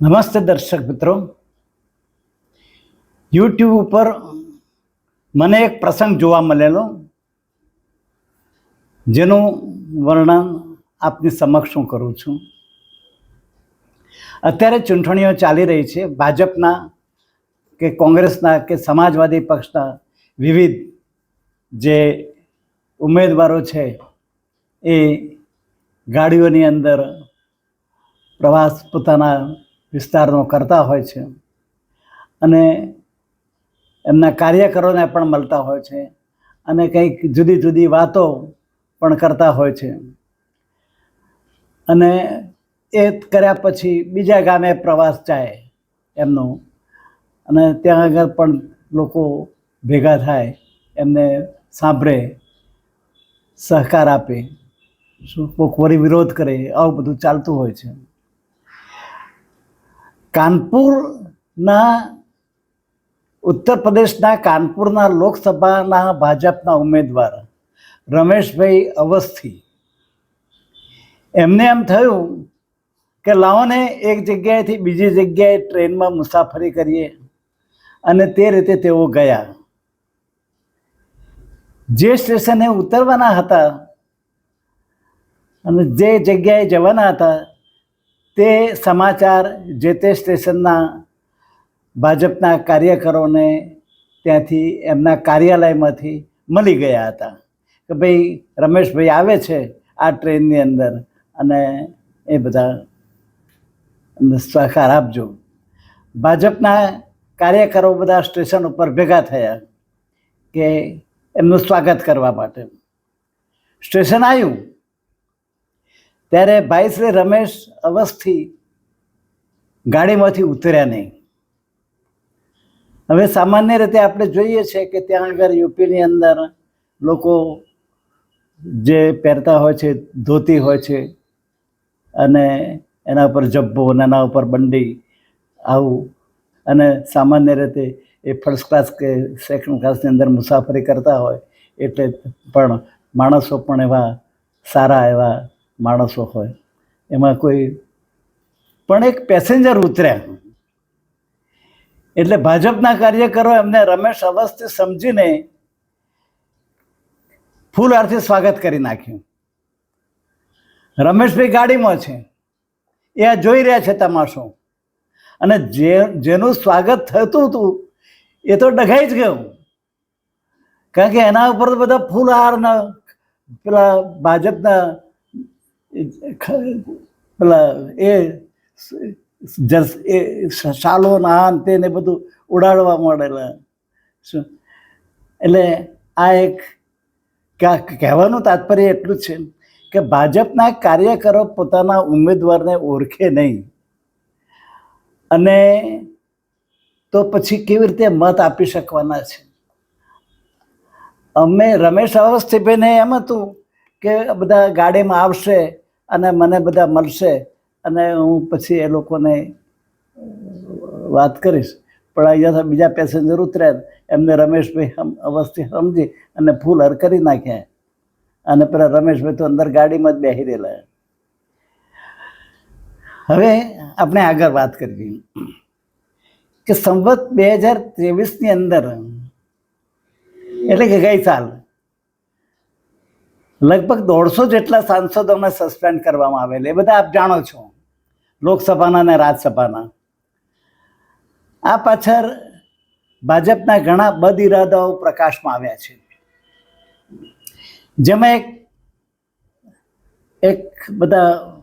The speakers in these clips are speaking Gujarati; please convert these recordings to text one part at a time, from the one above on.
નમસ્તે દર્શક મિત્રો. યુટ્યુબ ઉપર મને એક પ્રસંગ જોવા મળેલો, જેનું વર્ણન આપની સમક્ષ હું કરું છું. અત્યારે ચૂંટણીઓ ચાલી રહી છે. ભાજપના કે કોંગ્રેસના કે સમાજવાદી પક્ષના વિવિધ જે ઉમેદવારો છે, એ ગાડીઓની અંદર પ્રવાસ પોતાના વિસ્તારનો કરતા હોય છે. અને એમના કાર્યકરોને પણ મળતા હોય છે. અને કંઈક જુદી જુદી વાતો પણ કરતા હોય છે. અને એ કર્યા પછી બીજા ગામે પ્રવાસ જાય એમનો. અને ત્યાં આગળ પણ લોકો ભેગા થાય, એમને સાંભળે, સહકાર આપે. શું કોઈક વળી વિરોધ કરે, આવું બધું ચાલતું હોય છે. કાનપુરના ઉત્તર પ્રદેશના કાનપુરના લોકસભાના ભાજપના ઉમેદવાર રમેશભાઈ અવસ્થી. એમને એમ થયું કે લાવોને એક જગ્યાએથી બીજી જગ્યાએ ટ્રેનમાં મુસાફરી કરીએ અને તે રીતે તેઓ ગયા. જે સ્ટેશને ઉતરવાના હતા અને જે જગ્યાએ જવાના હતા તે સમાચાર જે તે સ્ટેશનના ભાજપના કાર્યકરોને ત્યાંથી એમના કાર્યાલયમાંથી મળી ગયા હતા કે ભાઈ રમેશભાઈ આવે છે આ ટ્રેનની અંદર અને એ બધા સહકાર આપજો. ભાજપના કાર્યકરો બધા સ્ટેશન ઉપર ભેગા થયા કે એમનું સ્વાગત કરવા માટે. સ્ટેશન આવ્યું. ત્યારે ભાઈ શ્રી રમેશ અવસ્થી ગાડીમાંથી ઉતર્યા નહીં. હવે સામાન્ય રીતે આપણે જોઈએ છે કે ત્યાં આગળ યુપીની અંદર લોકો જે પહેરતા હોય છે, ધોતી હોય છે અને એના ઉપર જબ્બો અને એના ઉપર બંડી આવું અને સામાન્ય રીતે એ ફર્સ્ટ ક્લાસ કે સેકન્ડ ક્લાસની અંદર મુસાફરી કરતા હોય એટલે પણ માણસો પણ એવા સારા એવા માણસો હોય, એમાં કોઈ પણ એક પેસેન્જર ઉતર્યા એટલે ભાજપના કાર્યકરો એમને રમેશ અવસ્થી સમજીને ફૂલ અર્થે સ્વાગત કરી નાખ્યું. રમેશભાઈ ગાડીમાં છે. એ આ જોઈ રહ્યા છે તમાશો. અને જે, જેનું સ્વાગત થતું હતું, એ તો ડઘાઈ જ ગયું. કારણ કે એના ઉપર બધા ફૂલહારના પેલા ભાજપના પેલા એ એ શાલો નાન તેને બધું ઉડાડવા માંડેલા. શું? એટલે આ એક કહેવાનું તાત્પર્ય એટલું છે કે ભાજપના કાર્યકરો પોતાના ઉમેદવારને ઓળખે નહીં. અને તો પછી કેવી રીતે મત આપી શકવાના છે? અમે રમેશ અવસ્થીભાઈને એમ હતું કે બધા ગાડીમાં આવશે અને મને બધા મળશે અને હું પછી એ લોકોને વાત કરીશ. પણ અહીંયાથી બીજા પેસેન્જર ઉતર્યા એમને રમેશભાઈ અવસ્થિત સમજી અને ફૂલ હર કરી નાખ્યા અને પેલા રમેશભાઈ તો અંદર ગાડીમાં જ બેસી રહેલા. હવે આપણે આગળ વાત કરવી કે સંવત બે હજાર ત્રેવીસની અંદર, એટલે કે ગઈ સાલ લગભગ દોઢસો જેટલા સાંસદોને સસ્પેન્ડ કરવામાં આવેલા એ બધા આપ જાણો છો. લોકસભાના અને રાજ્યસભાના. આ પાછળ ભાજપના ઘણા બદ ઇરાદાઓ પ્રકાશમાં આવ્યા છે. જેમાં એક એક બધા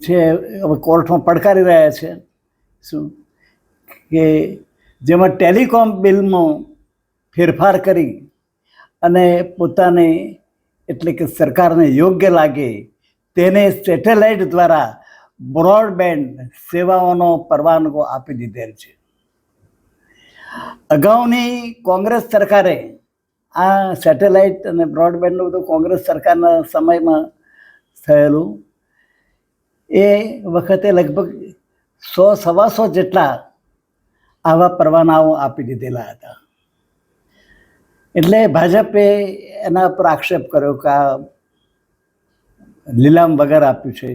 છે, હવે કોર્ટમાં પડકારી રહ્યા છે. શું? કે જેમાં ટેલિકોમ બિલમાં ફેરફાર કરી અને પોતાને એટલે કે સરકારને યોગ્ય લાગે તેને સેટેલાઇટ દ્વારા બ્રોડબેન્ડ સેવાઓનો પરવાનગો આપી દીધેલ છે. અગાઉની કોંગ્રેસ સરકારે આ સેટેલાઇટ અને બ્રોડબેન્ડનું બધું કોંગ્રેસ સરકારના સમયમાં થયેલું. એ વખતે લગભગ સો સવાસો જેટલા આવા પરવાનાઓ આપી દીધેલા હતા. એટલે ભાજપે એના પર આક્ષેપ કર્યો કે આ લીલામ વગર આપ્યું છે.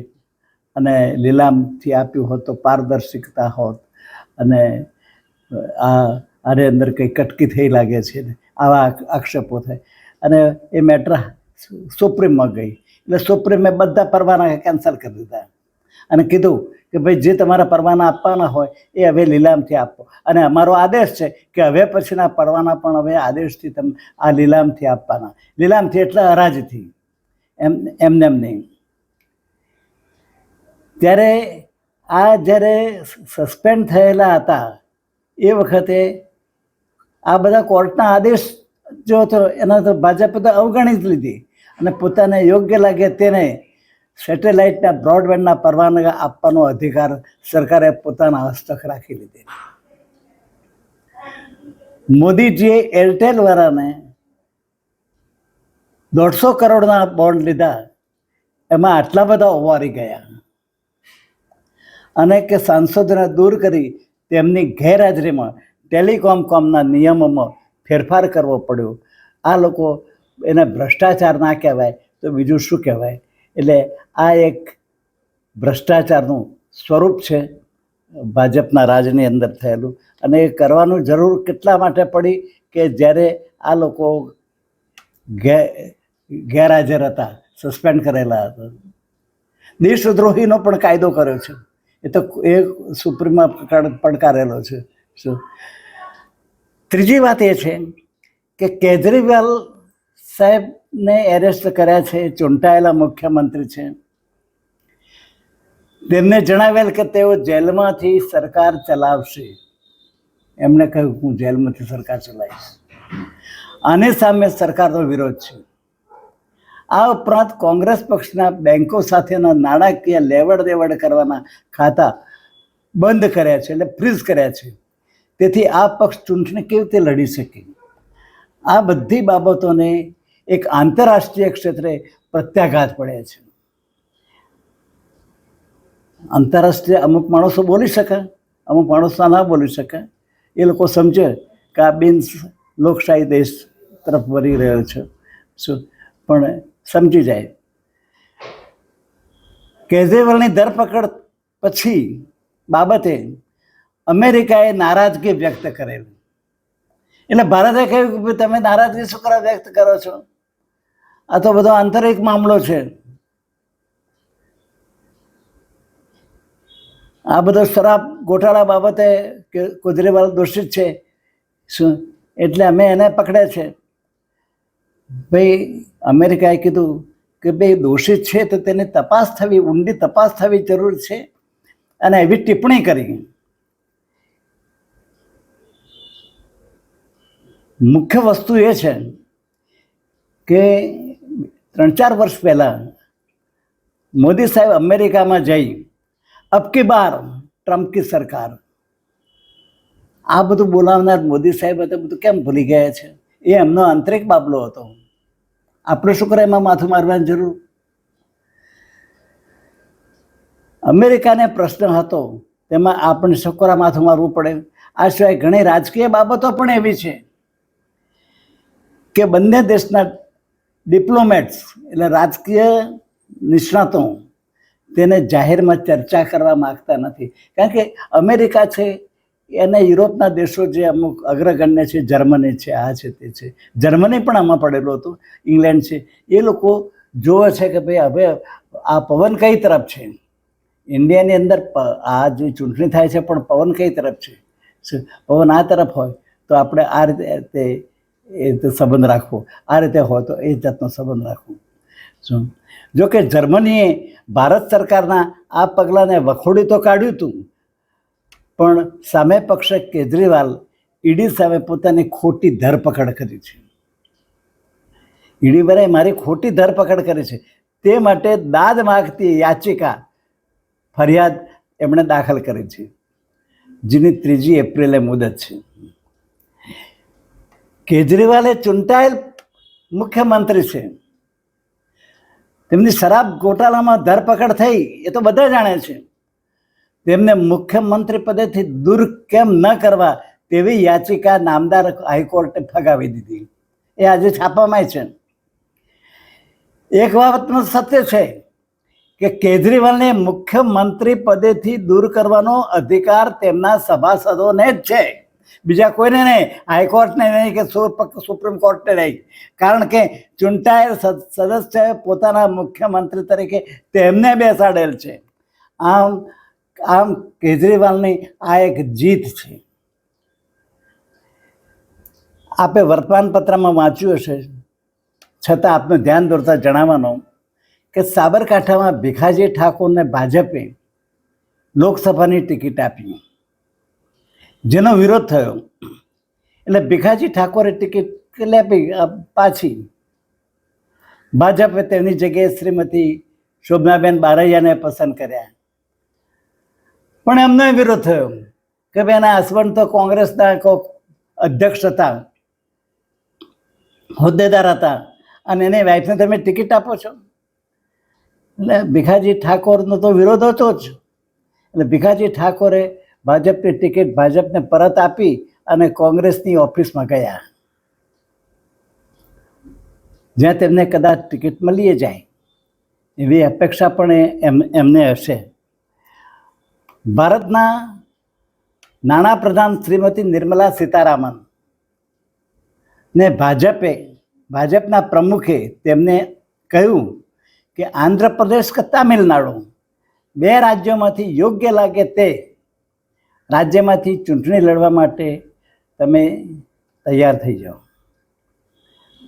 અને લીલામથી આપ્યું હોત તો પારદર્શિકતા હોત. અને આ આને અંદર કંઈ કટકી થઈ લાગે છે ને આવા આક્ષેપો થાય. અને એ મેટર સુપ્રીમમાં ગઈ. એટલે સુપ્રીમે બધા પરવાના કેન્સલ કરી દીધા. અને કીધું કે ભાઈ જે તમારા પરવાના આપવાના હોય એ હવે લીલામથી આપો. અને અમારો આદેશ છે કે હવે પછીના પરવાના પણ હવે આદેશથી તમે આ લીલામથી આપવાના. લીલામથી એટલે હરાજથી. એમ, એમને એમ નહીં. ત્યારે આ જ્યારે સસ્પેન્ડ થયેલા હતા, એ વખતે આ બધા કોર્ટના આદેશ જો હતો, એના તો ભાજપે તો અવગણી જ લીધી. અને પોતાને યોગ્ય લાગે તેને સેટેલાઇટના બ્રોડબેન્ડના પરવાનગા આપવાનો અધિકાર સરકારે પોતાના હસ્તક રાખી લીધી મોદીજીએ એરટેલવાળાને દોઢસો કરોડના બોન્ડ લીધા, એમાં આટલા બધા ઓવારી ગયા. અને કે સાંસદોને દૂર કરી તેમની ગેરહાજરીમાં ટેલિકોમ કોમના નિયમોમાં ફેરફાર કરવો પડ્યો. આ લોકો એને ભ્રષ્ટાચાર ના કહેવાય, તો બીજું શું કહેવાય? એટલે આ એક ભ્રષ્ટાચારનું સ્વરૂપ છે, ભાજપના રાજની અંદર થયેલું. અને એ કરવાનું જરૂર કેટલા માટે પડી કે જ્યારે આ લોકો ગેરહાજર હતા, સસ્પેન્ડ કરેલા હતા. દેશદ્રોહીનો પણ કાયદો કર્યો છે. એ તો એ સુપ્રીમમાં પડકારેલો છે. શું? ત્રીજી વાત એ છે કે કેજરીવાલ સાહેબને એરેસ્ટ કર્યા છે, ચૂંટાયેલા મુખ્યમંત્રી છે. તેમને જણાવેલ કે તેઓ જેલમાંથી સરકાર ચલાવશે. એમણે કહ્યું, હું જેલમાંથી સરકાર ચલાવીશ. આની સામે સરકારનો વિરોધ છે. આ ઉપરાંત કોંગ્રેસ પક્ષના બેન્કો સાથેના નાણાકીય લેવડ દેવડ કરવાના ખાતા બંધ કર્યા છે, એટલે ફ્રીઝ કર્યા છે. તેથી આ પક્ષ ચૂંટણી કેવી રીતે લડી શકે? આ બધી બાબતોને એક આંતરરાષ્ટ્રીય ક્ષેત્રે પ્રત્યાઘાત પડે છે. આંતરરાષ્ટ્રીય અમુક માણસો બોલી શકે, અમુક માણસો ના બોલી શકે. એ લોકો સમજે કે આ બિન લોકશાહી દેશ તરફ વળી રહ્યો છે. શું? પણ સમજી જાય. કેજરીવાલની ધરપકડ પછી બાબતે અમેરિકાએ નારાજગી વ્યક્ત કરેલી. એટલે ભારતે કહ્યું કે તમે નારાજગી શું કરવા વ્યક્ત કરો છો? આ તો બધો આંતરિક મામલો છે. આ બધો શરાબ ગોટાળા બાબતે કે કેજરીવાલ દોષિત છે. શું? એટલે અમે એને પકડે છે. ભાઈ, અમેરિકાએ કીધું કે ભાઈ દોષિત છે તો તેની તપાસ થવી, ઊંડી તપાસ થવી જરૂર છે. અને એવી ટિપ્પણી કરી. મુખ્ય વસ્તુ એ છે કે ત્રણ ચાર વર્ષ પહેલાં મોદી સાહેબ અમેરિકામાં જઈ અબકી બાર ટ્રમ્પ કી સરકાર. આ બધું બોલાવનાર મોદી સાહેબ હતા, બધું કેમ ભૂલી ગયા છે? એ એમનો આંતરિક બાબલો હતો. આપણે શું કરે એમાં માથું મારવાની જરૂર? અમેરિકાને પ્રશ્ન હતો, તેમાં આપણે છોકરા માથું મારવું પડે? આ સિવાય ઘણી રાજકીય બાબતો પણ એવી છે કે બંને દેશના ડિપ્લોમેટ્સ એટલે રાજકીય નિષ્ણાતો તેને જાહેરમાં ચર્ચા કરવા માગતા નથી. કારણ કે અમેરિકા છે, એને યુરોપના દેશો જે અમુક અગ્રગણ્ય છે, જર્મની છે, આ છે, તે છે. જર્મની પણ આમાં પડેલું હતું, ઇંગ્લેન્ડ છે. એ લોકો જોવે છે કે ભાઈ હવે આ પવન કઈ તરફ છે? ઇન્ડિયાની અંદર આ જે ચૂંટણી થાય છે પણ પવન કઈ તરફ છે? પવન આ તરફ હોય તો આપણે આ રીતે એ સંબંધ રાખવો. આ રીતે હોય તો એ જાતનો સંબંધ રાખવો. શું? જો કે જર્મનીએ ભારત સરકારના આ પગલાંને વખોડી તો કાઢ્યું હતું પણ સામે પક્ષે કેજરીવાલ ઈડી સામે પોતાની ખોટી ધરપકડ કરી છે. ઈડી વરે મારી ખોટી ધરપકડ કરી છે. તે માટે દાદ માગતી યાચિકા ફરિયાદ એમણે દાખલ કરી છે, જેની ત્રીજી એપ્રિલે મુદત છે. કેજરીવાલે ચૂંટાયેલ મુખ્યમંત્રી છે. તેમની શરાબ ગોટાળામાં ધરપકડ થઈ, એ તો બધા જાણે છે. તેમને મુખ્યમંત્રી પદેથી દૂર કેમ ન કરવા તેવી યાચિકા નામદાર હાઈકોર્ટે ફગાવી દીધી. એ આજે છાપામાં છે. એક બાબતનું સત્ય છે કે કેજરીવાલને મુખ્યમંત્રી પદેથી દૂર કરવાનો અધિકાર તેમના સભાસદોને જ છે. બીજા કોઈને નહીં. હાઈકોર્ટને નહીં કે સુપ્રીમ કોર્ટને નહીં. કારણ કે ચૂંટાયેલ સદસ્ય પોતાના મુખ્યમંત્રી તરીકે તેમને બેસાડેલ છે. આમ આમ કેજરીવાલની આ એક જીત છે. આપે વર્તમાનપત્રમાં વાંચ્યું હશે. છતાં આપનું ધ્યાન દોરતા જણાવવાનું કે સાબરકાંઠામાં ભીખાજી ઠાકોરને ભાજપે લોકસભાની ટિકિટ આપી. જેનો વિરોધ થયો. એટલે ભીખાજી ઠાકોરે ટિકિટ લેપી પાછી. ભાજપે તેમની જગ્યાએ શ્રીમતી શોભનાબેન બારૈયાને પસંદ કર્યા. પણ એમનો વિરોધ થયો કે ભાઈ એના હસબન્ડ તો કોંગ્રેસના કોક અધ્યક્ષ હતા, હોદ્દેદાર હતા, અને એની વાઈફને તમે ટિકિટ આપો છો. એટલે ભીખાજી ઠાકોરનો તો વિરોધ હતો જ. એટલે ભીખાજી ઠાકોરે ભાજપની ટિકિટ ભાજપને પરત આપી અને કોંગ્રેસની ઓફિસમાં ગયા. જ્યાં તેમને કદાચ ટિકિટ મળી જાય, એવી અપેક્ષા પણ એમ એમને હશે. ભારતના નાણાપ્રધાન શ્રીમતી નિર્મલા સીતારામન ને ભાજપે ભાજપના પ્રમુખે તેમને કહ્યું કે આંધ્રપ્રદેશ કે તામિલનાડુ. બે રાજ્યોમાંથી યોગ્ય લાગે તે રાજ્યમાંથી ચૂંટણી લડવા માટે તમે તૈયાર થઈ જાઓ.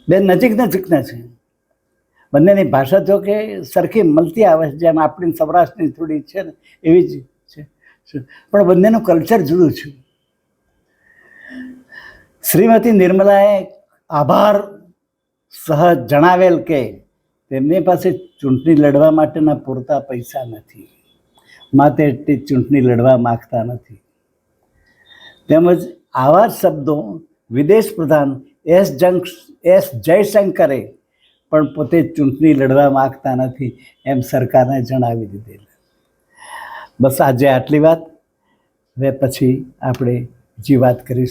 બે નજીક નજીકના છે. બંનેની ભાષા જો કે સરખી મળતી આવે છે, જેમ આપણી સૌરાષ્ટ્રની થોડી છે ને, એવી જ છે. પણ બંનેનું કલ્ચર જુદું છે. શ્રીમતી નિર્મલાએ આભાર સહજ જણાવેલ કે તેમની પાસે ચૂંટણી લડવા માટેના પૂરતા પૈસા નથી. માટે તે ચૂંટણી લડવા માગતા નથી. તેમજ આવા જ શબ્દો વિદેશ પ્રધાન એસ જંક એસ જયશંકરે પણ પોતે ચૂંટણી લડવા માગતા નથી એમ સરકારને જણાવી દીધેલ. બસ આજે આટલી વાત. હવે પછી આપણે બીજી વાત કરીશું.